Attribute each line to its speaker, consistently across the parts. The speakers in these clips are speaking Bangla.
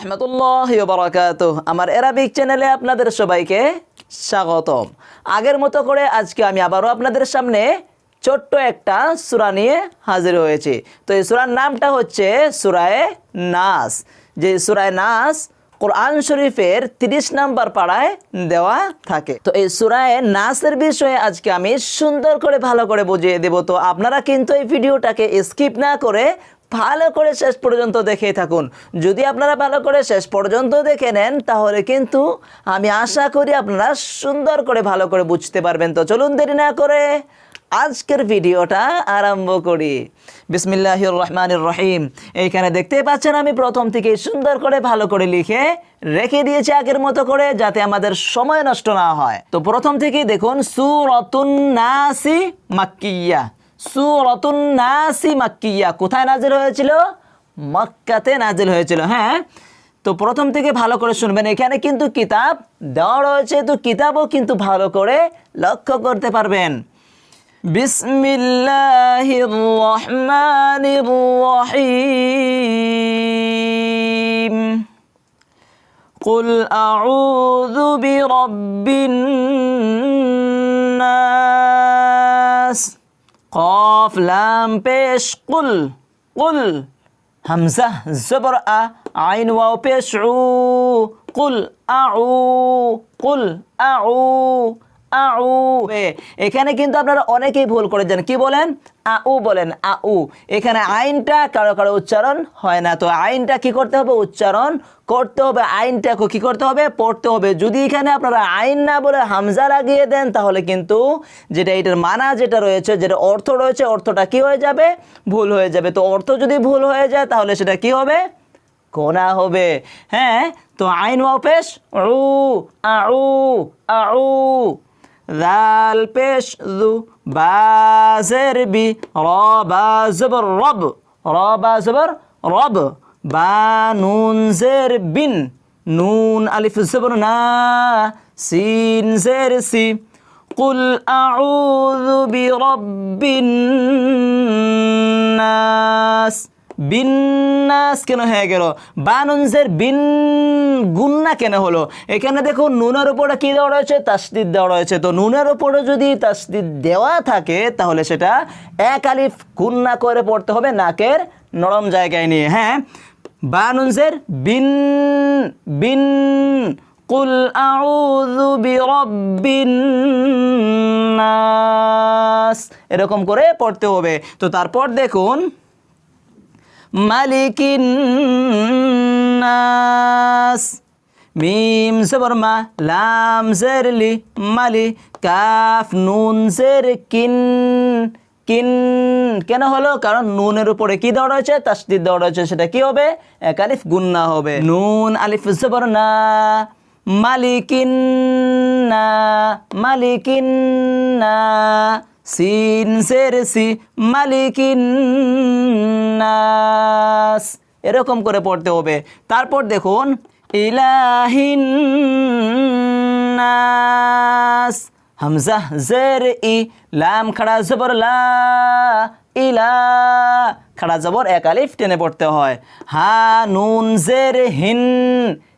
Speaker 1: রহমতুল্লাহ বারাকাত আমার এরাবিক চ্যানেলে আপনাদের সবাইকে স্বাগতম। আগের মতো করে আজকে আমি আবারও আপনাদের সামনে ছোট্ট একটা সুরা নিয়ে হাজির হয়েছি। তো এই সুরার নামটা হচ্ছে সুরায় নাস। যে সুরায় নাস কোরআন শরীফের তিরিশ নাম্বার পাড়ায় দেওয়া থাকে। তো এই সুরায় নাসের বিষয়ে আজকে আমি সুন্দর করে ভালো করে বুঝিয়ে দেব। তো আপনারা কিন্তু এই ভিডিওটাকে স্কিপ না করে ভালো করে শেষ পর্যন্ত দেখে থাকুন। যদি আপনারা ভালো করে শেষ পর্যন্ত দেখে নেন, তাহলে কিন্তু আমি আশা করি আপনারা সুন্দর করে ভালো করে বুঝতে পারবেন তো। চলুন দেরি না করে আজকের ভিডিওটা আরম্ভ করি। বিসমিল্লাহ রহমান রহিম এইখানে দেখতে পাচ্ছেন, আমি প্রথম থেকে সুন্দর করে ভালো করে লিখে রেখে দিয়েছি আগের মতো করে, যাতে আমাদের সময় নষ্ট না হয়। তো প্রথম থেকেই দেখুন, সুরতুন নাসি মাক্কিয়া। সুরতুন নাসি মাক্কিয়া কোথায় নাজিল হয়েছিল মক্কাতে নাজিল হয়েছিল হ্যাঁ তো প্রথম থেকে ভালো করে শুনবেন এখানে কিন্তু কিতাব দেওয়া রয়েছে তো কিতাবও কিন্তু ভালো করে লক্ষ্য করতে পারবেন বিসমিল্লাহির রহমানির রহিম قل أعوذ برب الناس قاف لام بيش قل قل. همزة زبر أ عين واو بيش عو. قل أعو قل أعو. আউ। এখানে কিন্তু আপনারা অনেকেই ভুল করে যান কি বলেন? আউ বলেন, আউ। এখানে আইনটা কারও কারও উচ্চারণ হয় না। তো আইনটা কি করতে হবে? উচ্চারণ করতে হবে। আইনটাকে কি করতে হবে? পড়তে হবে। যদি এখানে আপনারা আইন না বলে হামজা লাগিয়ে দেন, তাহলে কিন্তু যেটা এটার মানা যেটা রয়েছে, যেটা অর্থ রয়েছে, অর্থটা কি হয়ে যাবে? ভুল হয়ে যাবে। তো অর্থ যদি ভুল হয়ে যায়, তাহলে সেটা কি হবে? কোনা হবে। হ্যাঁ? তো আইন ওয়াও পেশ উ, আউ আউ। দাল পেশ দু বাজের বি র বা জবর রব র বা জবর রব বা নুন জের বিন নুন আলিফ জবর না সিন জের সি قل أعوذ برب الناس বিন্যাস কেন হয়ে গেল? বানুনজের বিন গুন্না কেন হলো? এখানে দেখো নুনের উপরে কি দেওয়া রয়েছে? তাসদিদ দেওয়া রয়েছে। তো নুনের উপরে যদি তাসদিদ দেওয়া থাকে, তাহলে সেটা এক আলিফ গুন্না করে পড়তে হবে নাকের নরম জায়গায় নিয়ে। হ্যাঁ? বানুনজের বিন বিন, কুল আউযু বিরাব্বিন নাস। এরকম করে পড়তে হবে। তো তারপর দেখুন মালিকিন নাস মিম জবর লাম জের লি, মালি, কাফ, নুন জের কিন কিন, কেন হলো? কারণ নুনের উপরে কি দেওয়া রয়েছে তাসদিদ দেওয়া রয়েছে সেটা কি হবে? এক আলিফ গুন্না হবে। নুন আলিফ জবর না। মালিকিন না মালিকিন না সিন সের সি মালিকিন নাস। এরকম করে পড়তে হবে। তারপর দেখুন, ইলাহিন নাস। হামজা, জের, ই, লাম, খাড়া, জবর, লা, ইলা। খাড়া, জবর, এক আলিফ টেনে পড়তে হয়। হা, নুন, জের, হিন।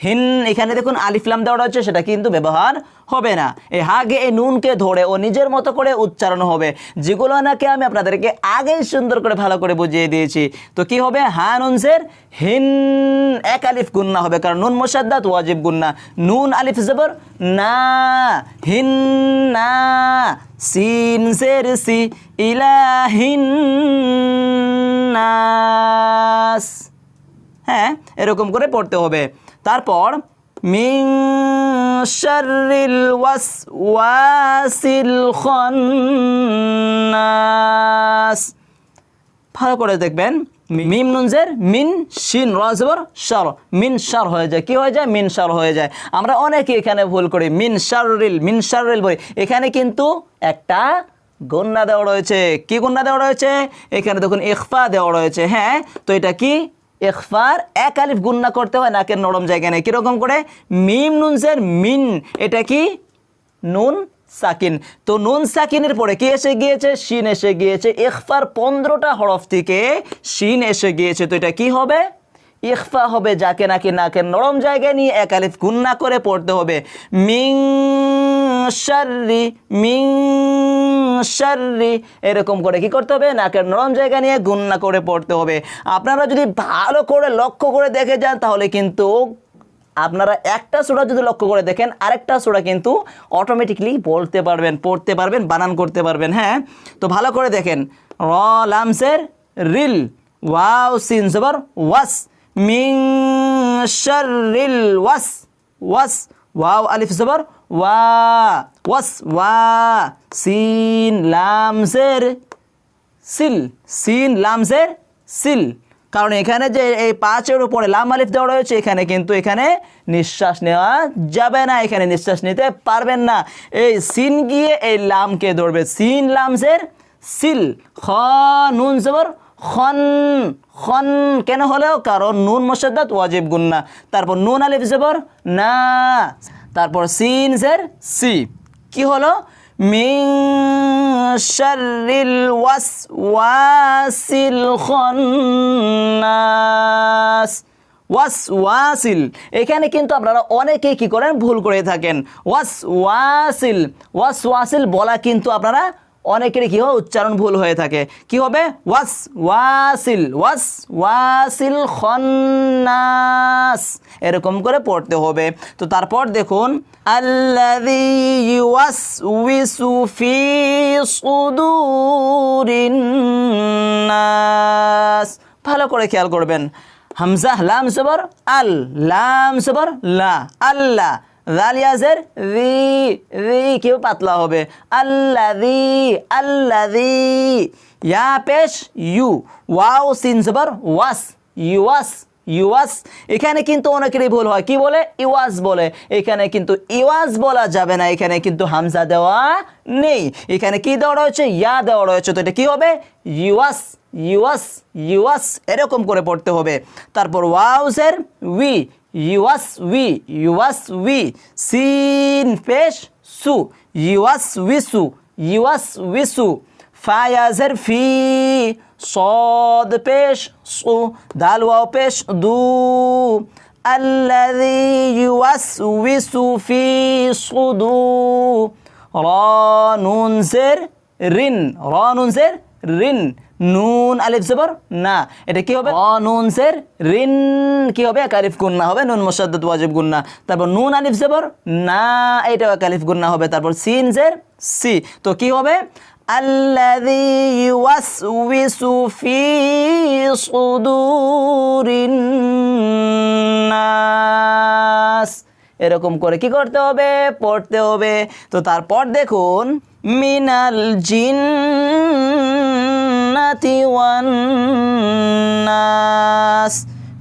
Speaker 1: হিন, এখানে দেখুন আলিফলাম দেওয়া রয়েছে, সেটা কিন্তু ব্যবহার হবে না। এই হাগে এই নুনকে ধরে ও নিজের মতো করে উচ্চারণ হবে। যেগুলো নাকি আমি আপনাদেরকে আগেই সুন্দর করে ভালো করে বুঝিয়ে দিয়েছি। তো কি হবে? হা নুনসের হিন, এক আলিফ গুন্না হবে, কারণ নুন মোসাদ্দাত, ওয়াজিব গুন্না। নুন, আলিফ, জবর, না, হিন, না, সিন সের সি, ইলাহিন, নাস। হ্যাঁ এরকম করে পড়তে হবে। তারপর মিং ওয়াসওয়াসিল খান্নাস। ভালো করে দেখবেন, মিম নুনজের মিন শিন রাজবর শার, মিন শার হয়ে যায়। কি হয়ে যায়? মিন শার হয়ে যায়। আমরা অনেকে এখানে ভুল করি, মিন শাররিল মিন শাররিল বলি এখানে কিন্তু একটা গন্না দেওয়া রয়েছে। কি গন্না দেওয়া রয়েছে? এখানে দেখুন, ইখফা দেওয়া রয়েছে। হ্যাঁ তো এটা কি? ইখফার, এক আলিফ গুন্না করতে হয়, নাকের নরম জায়গা নেই। কীরকম করে? মিম নুনসের মিন। এটা কি? নুন সাকিন। তো নুন সাকিনের পরে কি এসে গিয়েছে? শিন এসে গিয়েছে। এখফার পনেরোটা হরফ থেকে শিন এসে গিয়েছে। তো এটা কি হবে? ইখফা হবে, যাকে নাকি নাকের নরম জায়গায় নিয়ে এক আলিফ গুন্না করে পড়তে হবে। মিং শাররি মিং শাররি। এরকম করে কি করতে হবে? নাকের নরম জায়গা নিয়ে গুন্না করে পড়তে হবে। আপনারা যদি ভালো করে লক্ষ্য করে দেখে যান, তাহলে কিন্তু আপনারা একটা সুরা যদি লক্ষ্য করে দেখেন, আরেকটা সুরা কিন্তু অটোমেটিকলি বলতে পারবেন, পড়তে পারবেন, বানান করতে পারবেন হ্যাঁ? তো ভালো করে দেখেন। র, লামসের, রিল, ওয়াও, সিন ওয়াস। মিং শাররিল ওয়াস ওয়াস, ওয়াও আলিফ জবর, ওয়া, ওয়াস, ওয়া, সিন লামসের সিল, সিন লামসের সিল। কারণ এখানে যে এই পাঁচের উপরে লাম, আলিফ দেওয়া রয়েছে, এখানে কিন্তু এখানে নিঃশ্বাস নেওয়া যাবে না, এখানে নিঃশ্বাস নিতে পারবেন না। এই সিন গিয়ে এই লামকে ধরবে, সিন লামসের সিল, খ, নুন, জবর খন খন কেন হলেও কারণ নুন মশাদ্দাত ওয়াজিব গুন্না। তারপর নুন আলিফ জবর, না। তারপর সিন জের সি। কি হলো? মিং শাররিল ওয়াসওয়াসিল খন্নাস। ওয়াস ওয়াসিল এখানে কিন্তু আপনারা অনেকেই কি করেন? ভুল করে থাকেন। ওয়াস ওয়াসিল ওয়াস ওয়াসিল বলা কিন্তু আপনারা অনেকেরই কি হয়, উচ্চারণ ভুল হয়ে থাকে। কি হবে? ওয়াস, ওয়াসিল ওয়াস, ওয়াসিল খন্নাস। এরকম করে পড়তে হবে। তো তারপর দেখুন, আল্লাযী ইউওয়াসউইসু ফি সুদুরিন নাস। ভালো করে খেয়াল করবেন। হামজা লাম সবর আল। লাম সবর লা। আল্লাহ জালিয়াজের ভি ভি কেউ পাতলা হবে। আল্লাদি আল্লাদি ইয়া পেশ ইউ। ওয়াও, সিন জবর, ওয়াস, ইউয়াস ইউয়াস। এখানে কিন্তু অনেকেরই ভুল হয়। কি বলে? ইওয়াজ বলে। এখানে কিন্তু ইওয়াজ বলা যাবে না। এখানে কিন্তু হামজা দেওয়া নেই। এখানে কি দেওয়া রয়েছে? ইয়া দেওয়া রয়েছে। তো এটা কি হবে? ইউয়াস ইউয়াস ইউয়াস। এরকম করে পড়তে হবে। তারপর ওয়াউসের উই يوسوي يوسوي. سين فيش سو يوسوي سو فايزر زرفي صاد بيش سو دال واو دو. الذي يوسوس في صدور رانون زر رن. رانون زر রিন নুন আলিফ জবর না এটা কি হবে র নুন জের রিন কি হবে এক আলিফ গুন্না হবে নুন মুসাদ্দাদ ওয়াজিব গুন্না তারপর নুন আলিফ জবর না এটাও এক আলিফ গুন্না হবে তারপর সিন জের সি তো কি হবে الذي يوسوس في صدور الناس এরকম করে কি করতে হবে? পড়তে হবে। তো তারপর দেখুন, মিনাল জিন্নাতি ওয়ান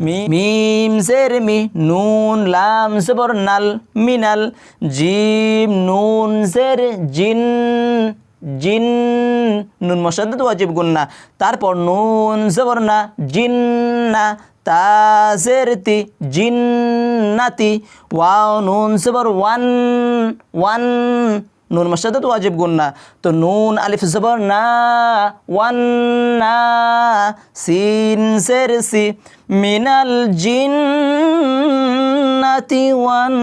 Speaker 1: মি- মিম জের মি, নুন, লাম জবর নাল মিনাল জিম নুন জের জিন জিন, নুন মশাদ্দ ওয়াজিব গুন্না। তারপর নুন জবর না জিন্না তাজের তি জিন্নাতি ওয়াও নুন জবর ওয়ান ওয়ান। নুন মশাদ্দ ওয়াজিব গুন্না তো নুন আলিফ জবর না, ওয়ান না। সিন জের সি, মিনাল জিন্নাতি ওয়ান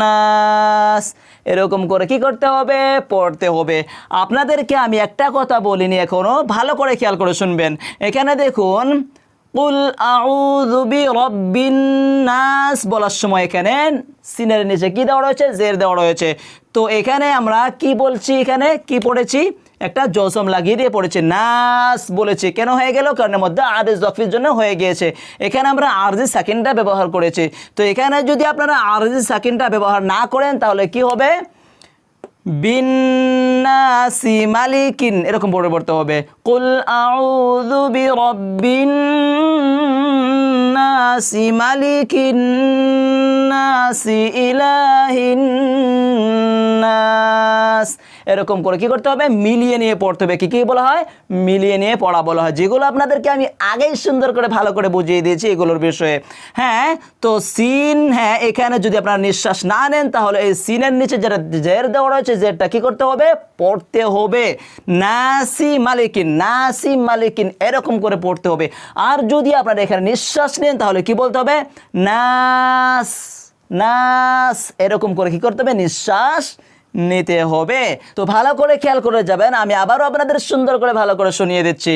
Speaker 1: নাস। এরকম করে কি করতে হবে? পড়তে হবে। আপনাদেরকে আমি একটা কথা বলিনি এখনও। ভালো করে খেয়াল করে শুনবেন। এখানে দেখুন কুল আউযু বিরাব্বিন নাস বলার সময় এখানে সিনের নিচে কি দেওয়া রয়েছে? জের দেওয়া রয়েছে। তো এখানে আমরা কি বলছি এখানে? কি পড়েছি? একটা জসম লাগিয়ে দিয়ে পড়েছে। নাস বলেছে। কেন হয়ে গেল? কারণের মধ্যে আরজ জফির জন্য হয়ে গিয়েছে। এখানে আমরা আরজি সাকিনটা ব্যবহার করেছি। তো এখানে যদি আপনারা আরজি সাকিনটা ব্যবহার না করেন, তাহলে কি হবে? বিন্নাসি মালিকিন। এরকম পড়ে পড়তে হবে। কুল আউযু বিরাব্বিন নাসি মালিকিন নাসি ইলাহিন নাস। এরকম করে কি করতে হবে? মিলিয়ে নিয়ে পড়তে হবে। কি কি বলা হয়? মিলিয়ে নিয়ে পড়া বলা হয়। যেগুলো আপনাদেরকে আমি আগেই সুন্দর করে, ভালো করে বুঝিয়ে দিয়েছি এগুলোর বিষয়ে। হ্যাঁ তো সিন হ্যাঁ এখানে যদি আপনারা নিঃশ্বাস না নেন, তাহলে এই সিনের নিচে যেটা জের দেওয়া রয়েছে, জেরটা কি করতে হবে? পড়তে হবে। নাসি মালিকিন নাসি মালিকিন, এরকম করে পড়তে হবে। আর যদি আপনারা এখানে নিঃশ্বাস নেন, তাহলে কি বলতে হবে? নাস নাস, এরকম করে কি করতে হবে? নিঃশ্বাস নিতে হবে তো ভালো করে খেয়াল করে যাবেন আমি আবারও আপনাদের সুন্দর করে ভালো করে শুনিয়ে দিচ্ছি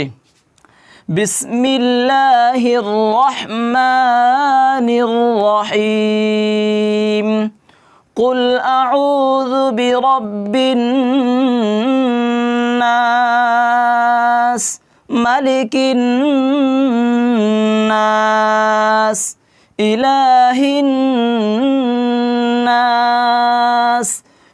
Speaker 1: বিসমিল্লাহির রহমানির রহিম قل أعوذ برب الناس ملك الناس إله الناس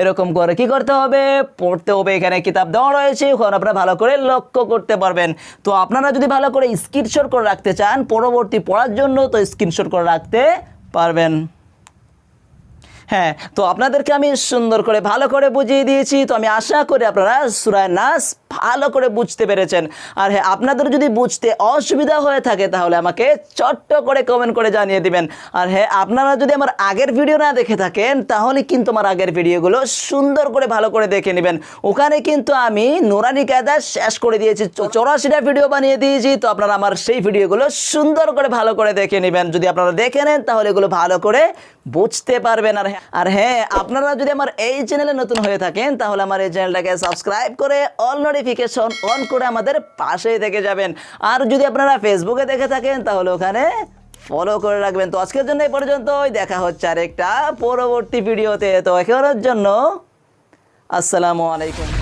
Speaker 1: এরকম করে কি করতে হবে? পড়তে হবে, এখানে কিতাব দেওয়া রয়েছে ওখানে আপনারা ভালো করে লক্ষ্য করতে পারবেন। তো আপনারা যদি ভালো করে স্ক্রিনশট করে রাখতে চান, পরবর্তী পড়ার জন্য তো স্ক্রিনশট করে রাখতে পারবেন। হ্যাঁ তো আপনাদেরকে আমি সুন্দর করে, ভালো করে বুঝিয়ে দিয়েছি। তো আমি আশা করি আপনারা সুরায় নাস ভালো করে বুঝতে পেরেছেন। আর হ্যাঁ আপনাদের যদি বুঝতে অসুবিধা হয়ে থাকে, তাহলে আমাকে চট্ট করে কমেন্ট করে জানিয়ে দিবেন। আর হ্যাঁ আপনারা যদি আমার আগের ভিডিও না দেখে থাকেন, তাহলে কিন্তু আমার আগের ভিডিওগুলো সুন্দর করে, ভালো করে দেখে নেবেন। ওখানে কিন্তু আমি নোরানি কায়দা শেষ করে দিয়েছি। চৌরাশিটা ভিডিও বানিয়ে দিয়েছি। তো আপনারা আমার সেই ভিডিওগুলো সুন্দর করে, ভালো করে দেখে নেবেন। যদি আপনারা দেখে নেন, তাহলে এগুলো ভালো করে বুঝতে পারবেন আর হ্যাঁ- আর হ্যাঁ আপনারা যদি আমার এই চ্যানেলে নতুন হয়ে থাকেন, তাহলে আমার এই চ্যানেলটাকে সাবস্ক্রাইব করে অল নোটিফিকেশন অন করে আমাদের পাশেই থেকে যাবেন। আর যদি আপনারা ফেসবুকে দেখে থাকেন, তাহলে ওখানে ফলো করে রাখবেন। তো আজকের জন্য এই পর্যন্তই, দেখা হচ্ছে আরেকটা পরবর্তী ভিডিওতে তো এখনের জন্য, আসসালামু আলাইকুম।